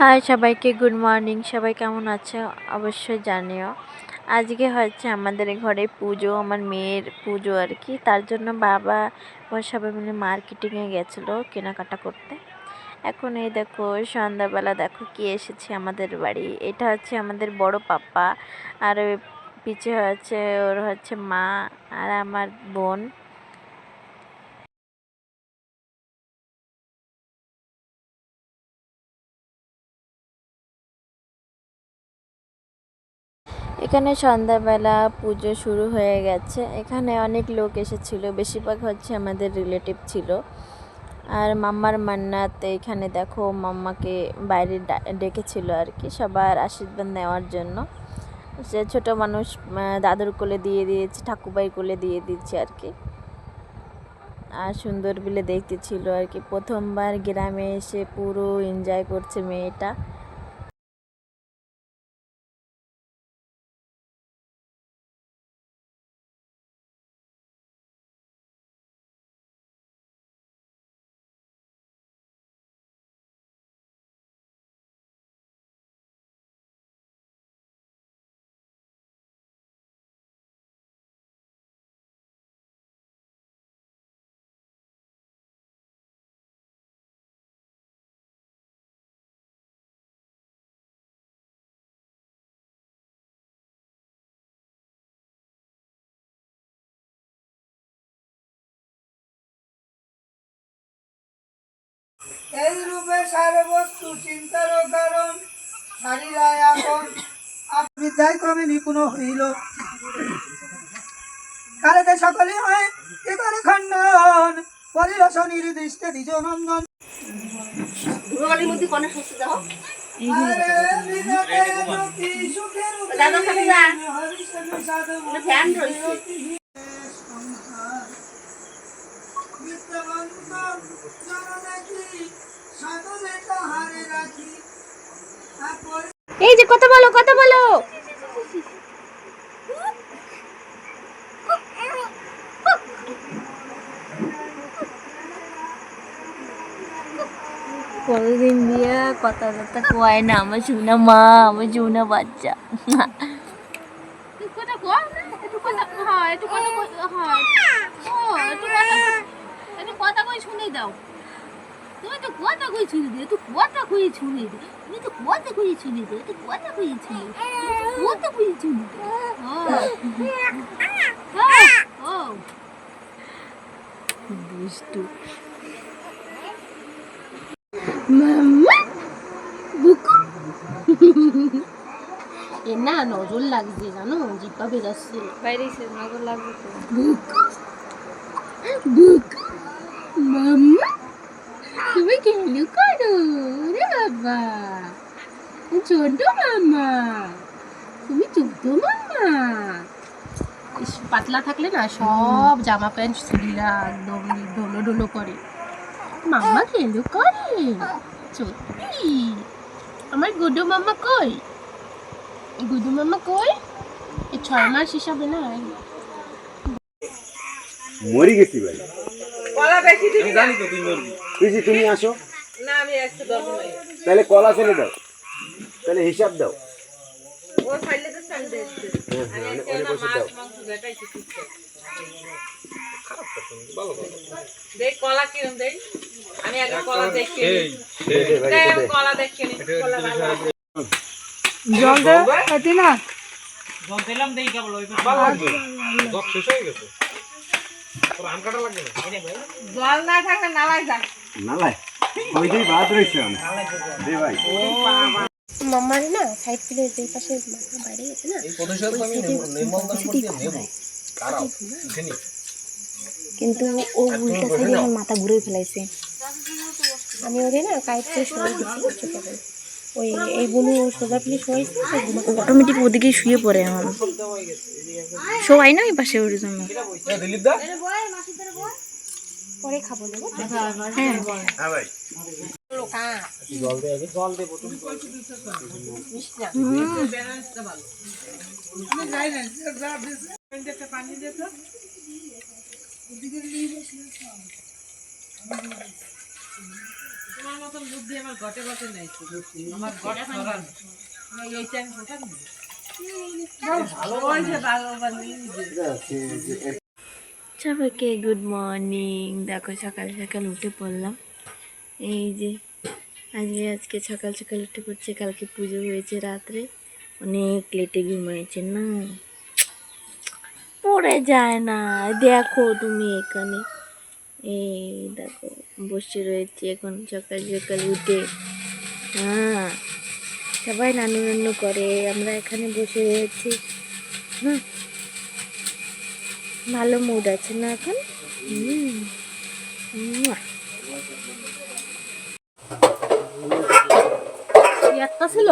High সবাইকে, good morning. সবাই কেমন আছে? অবশ্যই জানিও। আজকে হচ্ছে আমাদের ঘরে পুজো, আমার মেয়ের পুজো আর কি। তার জন্য বাবা ও সবাই মিলে মার্কেটিংয়ে গেছিল কেনাকাটা করতে। এখন এই দেখো, সন্ধ্যাবেলা দেখো কি এসেছে আমাদের বাড়ি। এটা হচ্ছে আমাদের বড় পাপ্পা আর পিছে হচ্ছে ওর হচ্ছে মা আর আমার বোন। এখানে সন্ধ্যাবেলা পুজো শুরু হয়ে গেছে। এখানে অনেক লোক এসেছিল, বেশিরভাগ হচ্ছে আমাদের রিলেটিভ ছিল। আর মাম্মার মান্নাত এখানে দেখো মাম্মাকে বাইরে ডেকেছিল আর কি, সবার আশীর্বাদ নেওয়ার জন্য। সে ছোট মানুষ দাদুর কোলে দিয়ে দিয়েছে, ঠাকুরবাই কোলে দিয়ে দিচ্ছে আর কি। আর সুন্দর বিলে দেখতে ছিল আর কি। প্রথমবার গ্রামে এসে পুরো এনজয় করছে মেয়েটা। এই রূপে সারে বস্তু চিন্তার কারণ সারিরা এখন বিদ্যায় ক্রমে নিপুণ হইল। কালেতে সকলে হয় এ করে খণ্ডন বলিল সুনির্দিষ্টে দ্বিজ নন্দন ধুলোবালির না? এই যে কথা বলো কথা বলো। কতদিন দিয়ে কথা কথা কয় না? আমার শুনা মা আমার শুনা বাচ্চা। কথা কর একটু কথা হয় একটু কথা হয় ও একটু কথা কথা কই শুনে দাও। তুমি তো কথা কই শুনে দিও তুই কথা কই শুনে দে। তুমি তো কথা কই শুনে দে তুই কথা কই শুনে কথা কই শুনে ও ও দুষ্টু। মাম্মা বুকু। এ না নজর লাগছে জানো জিব্বা বেরাচ্ছে বাইরে নজর লাগবে তো। বুকু। বুকু। মাম্মা তুমি কেন করো? রে বাবা। ছোট মামা। তুমি ছোট মামা। পাতলা থাকলে না সব জামা প্যান্ট ছিঁড়া একদম ডোলো ডোলো করে। মাম্মা কেন করে? সত্যি? আমার গুডু মামা কই? গুডু মামা কই? এই ছয় মাস হিসাবে না মরি গেছি ভাই। কলা আমি জানি তো তুই মরবি। তুই তুমি আসো। না আমি একটু তাহলে কলা ফেলে দাও। তাহলে হিসাব দাও। হ্যাঁ, হ্যাঁ, দেখ কলা কিরম দেই আমি আগে কলা দেখে। কলা দেখে জল না জল দিলাম দেই কেবল ওই জল না থাকলে নালাই যাক নালাই ওই দুই বাদ রয়েছে দে ভাই। মামার না সাইড ফিলে যে পাশে বাইরে গেছে না? কিন্তু ও উল্টা সাইডে আমার মাথা ঘুরে ফেলাইছে। আমি ওরে না কাইট করে সরাই দিচ্ছি ওই এই বনু ও সোজা ফিলে পারে। অটোমেটিক ওদিকেই শুয়ে পড়ে এখন। সবাই না ওই পাশে ওর জন্য। পরে খাব নেব হ্যাঁ। ভাই। তোমার মতন বুদ্ধি আমার ঘটে ঘটে নাই। তো। আমার ঘট সবাইকে গুড মর্নিং দেখো, সকাল সকাল উঠে পড়লাম। এই যে, আজকে আজকে সকাল সকাল উঠে পড়ছে, কালকে পুজো হয়েছে রাত্রে। অনেক লেটে ঘুমিয়েছে না। পড়ে যায় না। দেখো তুমি এখানে। এই দেখো, বসে রয়েছে এখন সকাল সকাল উঠে। হ্যাঁ। সবাই নানু নানু করে, আমরা এখানে বসে রয়েছি। হ্যাঁ ভালো মুড আছে না এখন? হুম। ছিল?